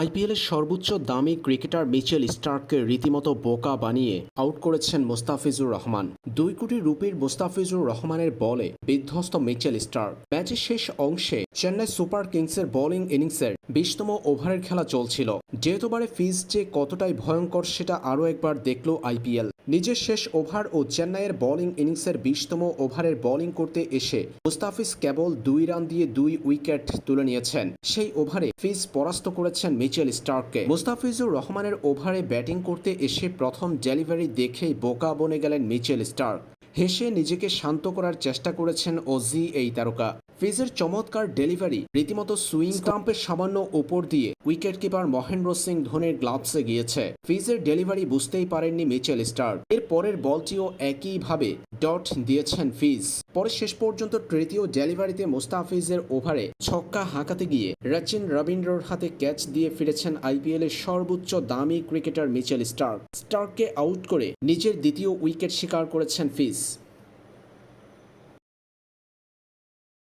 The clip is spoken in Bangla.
আইপিএলের সর্বোচ্চ দামি ক্রিকেটার মিচেল স্টার্ককে রীতিমতো বোকা বানিয়ে আউট করেছেন মোস্তাফিজুর রহমান। দুই কোটি রুপির মোস্তাফিজুর রহমানের বলে বিধ্বস্ত মিচেল স্টার্ক। ম্যাচের শেষ অংশে চেন্নাই সুপার কিংসের বোলিং ইনিংসের বিশতম ওভারের খেলা চলছিল। যেহেতুবারে ফিজ যে কতটাই ভয়ঙ্কর সেটা আরও একবার দেখল আইপিএল। নিজের শেষ ওভার ও চেন্নাইয়ের বোলিং ইনিংসের বিশতম ওভারের বোলিং করতে এসে মুস্তাফিজ কেবল দুই রান দিয়ে দুই উইকেট তুলে নিয়েছেন। সেই ওভারে ফিজ পরাস্ত করেছেন মিচেল স্টার্ককে। মুস্তাফিজুর রহমানের ওভারে ব্যাটিং করতে এসে প্রথম ডেলিভারি দেখেই বোকা বনে গেলেন মিচেল স্টার্ক। হেসে নিজেকে শান্ত করার চেষ্টা করেছেন ওজি এই তারকা। ফিজের চমৎকার ডেলিভারি রীতিমতো সুইং স্টাম্পের সামান্য ওপর দিয়ে উইকেট কিপার মহেন্দ্র সিং ধোনির গ্লাভসে গিয়েছে। ফিজের ডেলিভারি বুঝতেই পারেননি মিচেল স্টার এর পরের বলটিও একইভাবে ডট দিয়েছেন ফিজ পরে শেষ পর্যন্ত তৃতীয় ডেলিভারিতে মোস্তাফিজের ওভারে ছক্কা হাঁকাতে গিয়ে রচিন রবীন্দ্রর হাতে ক্যাচ দিয়ে ফিরেছেন আইপিএল এর সর্বোচ্চ দামি ক্রিকেটার মিচেল স্টার্ক। স্টার্ককে আউট করে নিজের দ্বিতীয় উইকেট শিকার করেছেন ফিজ